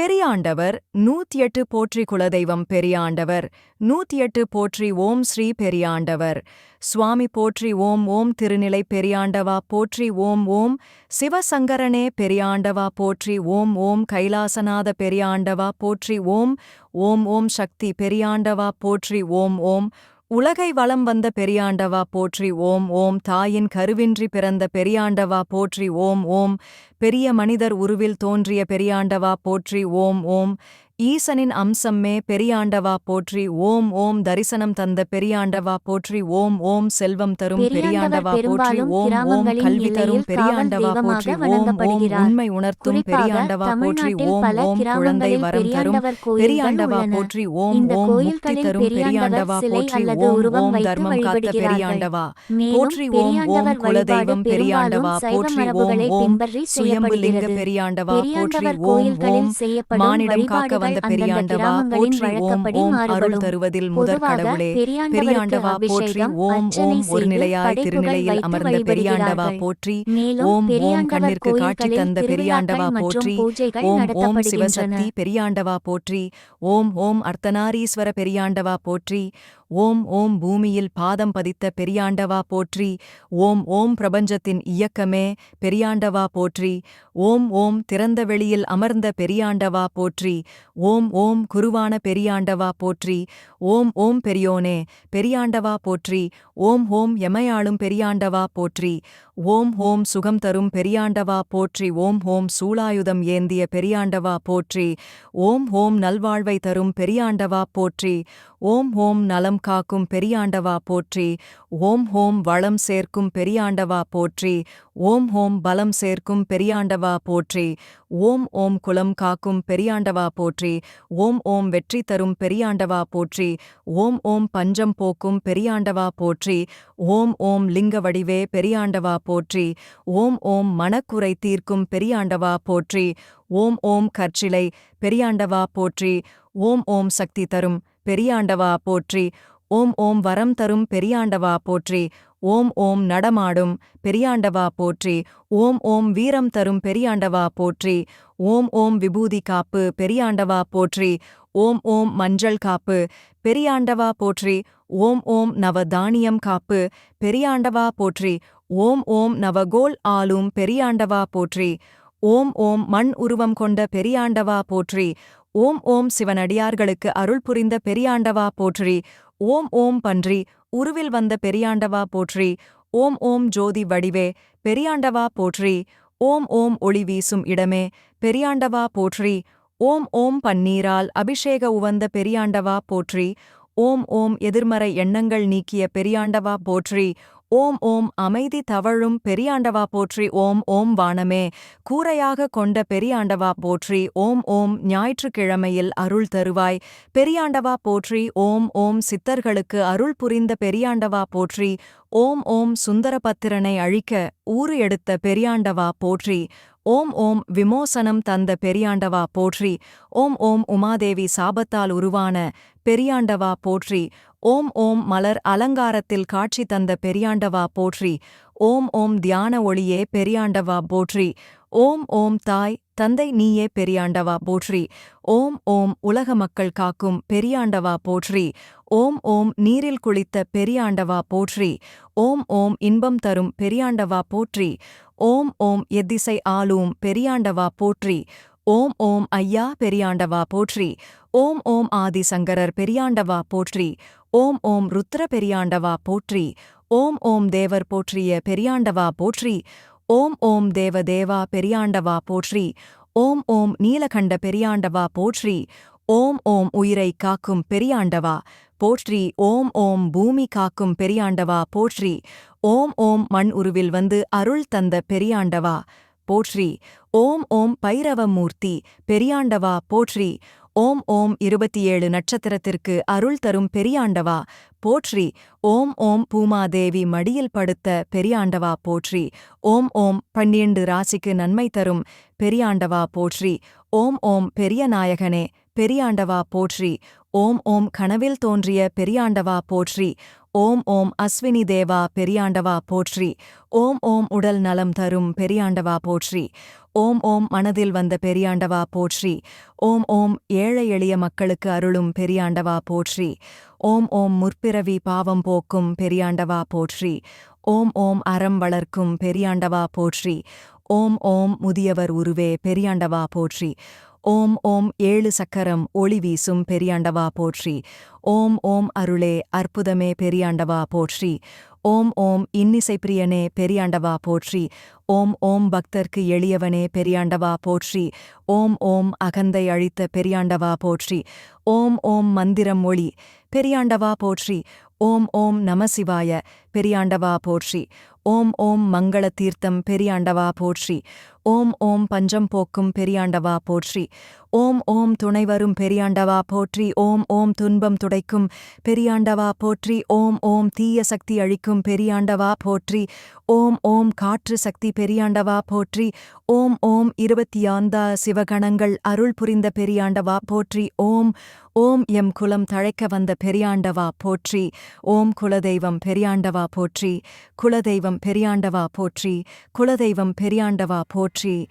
பெரியாண்டவர் நூத்தி எட்டு போற்றி குலதெய்வம் பெரியாண்டவர் நூத்தி எட்டு போற்றி ஓம் ஸ்ரீ பெரியாண்டவர். சுவாமி போற்றி ஓம் ஓம் திருநிலை பெரியாண்டவா போற்றி ஓம் ஓம் சிவசங்கரனே பெரியாண்டவா போற்றி ஓம் ஓம் கைலாசநாத பெரியாண்டவா போற்றி ஓம் ஓம் ஓம் சக்தி பெரியாண்டவா போற்றி ஓம் ஓம் உலகை வளம் வந்த பெரியாண்டவா போற்றி ஓம் ஓம். தாயின் கருவின்றி பிறந்த பெரியாண்டவா போற்றி ஓம் ஓம். பெரிய மனிதர் உருவில் தோன்றிய பெரியாண்டவா போற்றி ஓம் ஓம். ஈசனின் அம்சம்மே பெரியாண்டவா போற்றி ஓம் ஓம் தரிசனம் தந்த பெரியாண்டவா போற்றி ஓம் ஓம் செல்வம் தரும் பெரியாண்டவா போற்றி ஓம் ஓம் கல்வி தரும் பெரியாண்டவா போற்றி ஓம் ஓம். உண்மை உணர்த்தும் பெரியாண்டவா போற்றி ஓம் ஓம் குழந்தை வரம் தரும் பெரியாண்டவா. போற்றி ஓம் ஓம் முக்தி தரும் பெரியாண்டவா போற்றி ஓம் ஓம் தர்மம் காத்த. பெரியாண்டவா போற்றி ஓம் ஓம் குலதெய்வம் பெரியாண்டவா போற்றி ஓம் ஓம் சுயம்பு லிங்க. பெரியாண்டவா போற்றி ஓம் ஓம் மானிடம் காக்க அந்தந்த பெரியாண்டவா போற்றி ஓம் ஓம் அருள். தருவதில் முதற் கடவுளே பெரியாண்டவா போற்றி ஓம் ஓம் ஒரு நிலையாய் திருநிலையில் அமர்ந்த பெரியாண்டவா. போற்றி ஓம் ஓம் கண்ணிற்கு காட்சி தந்த பெரியாண்டவா போற்றி ஓம் ஓம். சிவசக்தி பெரியாண்டவா போற்றி ஓம் ஓம் அர்த்தநாரீஸ்வர பெரியாண்டவா போற்றி ஓம் ஓம் பூமியில் பாதம் பதித்த பெரியாண்டவா போற்றி ஓம் ஓம் பிரபஞ்சத்தின் இயக்கமே பெரியாண்டவா போற்றி ஓம் ஓம் திறந்த வெளியில் அமர்ந்த பெரியாண்டவா போற்றி ஓம் ஓம் குருவான பெரியாண்டவா போற்றி ஓம் ஓம் பெரியோனே பெரியாண்டவா போற்றி ஓம் ஓம் எமையாளும் பெரியாண்டவா போற்றி ஓம் ஹோம் சுகம் தரும் பெரியாண்டவா போற்றி ஓம் ஹோம் சூளாயுதம் ஏந்திய பெரியாண்டவா போற்றி ஓம் ஹோம் நல்வாழ்வை தரும் பெரியாண்டவா போற்றி ஓம் ஹோம் நலம் காக்கும் பெரியாண்டவா போற்றி ஓம் ஹோம் வளம் சேர்க்கும் பெரியாண்டவா போற்றி ஓம் ஹோம் பலம் சேர்க்கும் பெரியாண்டவா போற்றி ஓம் ஓம் குலம் காக்கும் பெரியாண்டவா போற்றி ஓம் ஓம் வெற்றி தரும் பெரியாண்டவா போற்றி ஓம் ஓம் பஞ்சம் போக்கும் பெரியாண்டவா போற்றி ஓம் ஓம் லிங்க வடிவே பெரியாண்டவா போற்றி. ஓம் ஓம் மனக்குறை தீர்க்கும் பெரியாண்டவா போற்றி. ஓம் ஓம் கற்சிலை பெரியாண்டவா போற்றி. ஓம் ஓம் சக்தி தரும் பெரியாண்டவா போற்றி. ஓம் ஓம் வரம் தரும் பெரியாண்டவா போற்றி. ஓம் ஓம் நடமாடும் பெரியாண்டவா போற்றி. ஓம் ஓம் வீரம் தரும் பெரியாண்டவா போற்றி. ஓம் ஓம் விபூதி காப்பு பெரியாண்டவா போற்றி. ஓம் ஓம் மஞ்சள் காப்பு பெரியாண்டவா போற்றி. ஓம் ஓம் நவதானியம் காப்பு பெரியாண்டவா போற்றி. ஓம் ஓம் நவகோல் ஆளும் பெரியாண்டவா போற்றி. ஓம் ஓம் மண் உருவம் கொண்ட பெரியாண்டவா போற்றி. ஓம் ஓம் சிவனடியார்களுக்கு அருள் புரிந்த பெரியாண்டவா போற்றி. ஓம் ஓம் பன்றி உருவில் வந்த பெரியாண்டவா போற்றி. ஓம் ஓம் ஜோதி வடிவே பெரியாண்டவா போற்றி. ஓம் ஓம் ஒளி வீசும் இடமே பெரியாண்டவா போற்றி. ஓம் ஓம் பன்னீரால் அபிஷேக உவந்த பெரியாண்டவா போற்றி. ஓம் ஓம் எதிர்மறை எண்ணங்கள் நீக்கிய பெரியாண்டவா போற்றி. ஓம் ஓம் அமைதி தவழும் பெரியாண்டவா போற்றி ஓம் ஓம் வானமே. கூரையாக கொண்ட பெரியாண்டவா போற்றி ஓம் ஓம் ஞாயிற்றுக்கிழமையில் அருள் தருவாய். பெரியாண்டவா போற்றி ஓம் ஓம் சித்தர்களுக்கு அருள் புரிந்த பெரியாண்டவா போற்றி. ஓம் ஓம் சுந்தரபத்திரனை அழிக்க ஊறு எடுத்த பெரியாண்டவா போற்றி. ஓம் ஓம் விமோசனம் தந்த பெரியாண்டவா போற்றி. ஓம் ஓம் உமாதேவி சாபத்தால் உருவான பெரியாண்டவா போற்றி. ஓம் ஓம் மலர் அலங்காரத்தில் காட்சி தந்த பெரியாண்டவா போற்றி. ஓம் ஓம் தியான ஒளியே பெரியாண்டவா போற்றி. ஓம் ஓம் தாய் தந்தை நீயே பெரியாண்டவா போற்றி. ஓம் ஓம் உலக மக்கள் காக்கும் பெரியாண்டவா போற்றி. ஓம் ஓம் நீரில் குளித்த பெரியாண்டவா போற்றி. ஓம் ஓம் இன்பம் தரும் பெரியாண்டவா போற்றி. ஓம் ஓம் எத்திசை ஆளும் பெரியாண்டவா போற்றி. ஓம் ஓம் ஐயா பெரியாண்டவா போற்றி. ஓம் ஓம் ஆதிசங்கரர் பெரியாண்டவா போற்றி. ஓம் ஓம் ருத்ர பெரியாண்டவா போற்றி. ஓம் ஓம் தேவர் போற்றிய பெரியாண்டவா போற்றி. ஓம் ஓம் தேவதேவா பெரியாண்டவா போற்றி. ஓம் ஓம் நீலகண்ட பெரியாண்டவா போற்றி. ஓம் ஓம் உயிரை காக்கும் பெரியாண்டவா போற்றி. ஓம் ஓம் பூமி காக்கும் பெரியாண்டவா போற்றி. ஓம் ஓம் மண் உருவில் வந்து அருள் தந்த பெரியாண்டவா போற்றி. ஓம் ஓம் பைரவமூர்த்தி பெரியாண்டவா போற்றி. ஓம் ஓம் இருபத்தி ஏழு நட்சத்திரத்திற்கு அருள் தரும் பெரியாண்டவா போற்றி. ஓம் ஓம் பூமாதேவி மடியில் படுத்த பெரியாண்டவா போற்றி. ஓம் ஓம் பன்னிரண்டு ராசிக்கு நன்மை தரும் பெரியாண்டவா போற்றி. ஓம் ஓம் பெரிய நாயகனே பெரியாண்டவா போற்றி. ஓம் ஓம் கனவில் தோன்றிய பெரியாண்டவா போற்றி. ஓம் ஓம் அஸ்வினி தேவா பெரியாண்டவா போற்றி. ஓம் ஓம் உடல் நலம் தரும் பெரியாண்டவா போற்றி. ஓம் ஓம் மனதில் வந்த பெரியாண்டவா போற்றி. ஓம் ஓம் ஏழை எளிய மக்களுக்கு அருளும் பெரியாண்டவா போற்றி. ஓம் ஓம் முற்பிறவி பாவம் போக்கும் பெரியாண்டவா போற்றி. ஓம் ஓம் அறம் வளர்க்கும் பெரியாண்டவா போற்றி. ஓம் ஓம் முதியவர் உருவே பெரியாண்டவா போற்றி. ஓம் ஓம் ஏழு சக்கரம் ஒளி வீசும் பெரியாண்டவா போற்றி. ஓம் ஓம் அருளே அற்புதமே பெரியாண்டவா போற்றி. ஓம் ஓம் இன்னிசை பிரியனே பெரியாண்டவா போற்றி. ஓம் ஓம் பக்தர்க்கு எளியவனே பெரியாண்டவா போற்றி. ஓம் ஓம் அகந்தை அழித்த பெரியாண்டவா போற்றி. ஓம் ஓம் மந்திரம் ஒளி பெரியாண்டவா போற்றி. ஓம் ஓம் நமசிவாய பெரியாண்டவா போற்றி. ஓம் ஓம் மங்கள தீர்த்தம் பெரியாண்டவா போற்றி. ஓம் ஓம் பஞ்சம் போக்கும் பெரியாண்டவா போற்றி. ஓம் ஓம் துணைவரும் பெரியாண்டவா போற்றி. ஓம் ஓம் துன்பம் துடைக்கும் பெரியாண்டவா போற்றி. ஓம் ஓம் தீய சக்தி அழிக்கும் பெரியாண்டவா போற்றி. ஓம் ஓம் காற்று சக்தி பெரியாண்டவா போற்றி. ஓம் ஓம் இருபத்தி ஆந்தா சிவகணங்கள் அருள் புரிந்த பெரியாண்டவா போற்றி. ஓம் ஓம் எம் குலம் தழைக்க வந்த பெரியாண்டவா போற்றி. ஓம் குலதெய்வம் பெரியாண்டவா பெரியாண்டவா போற்றி குலதெய்வம் பெரியாண்டவா போற்றி குலதெய்வம் பெரியாண்டவா போற்றி.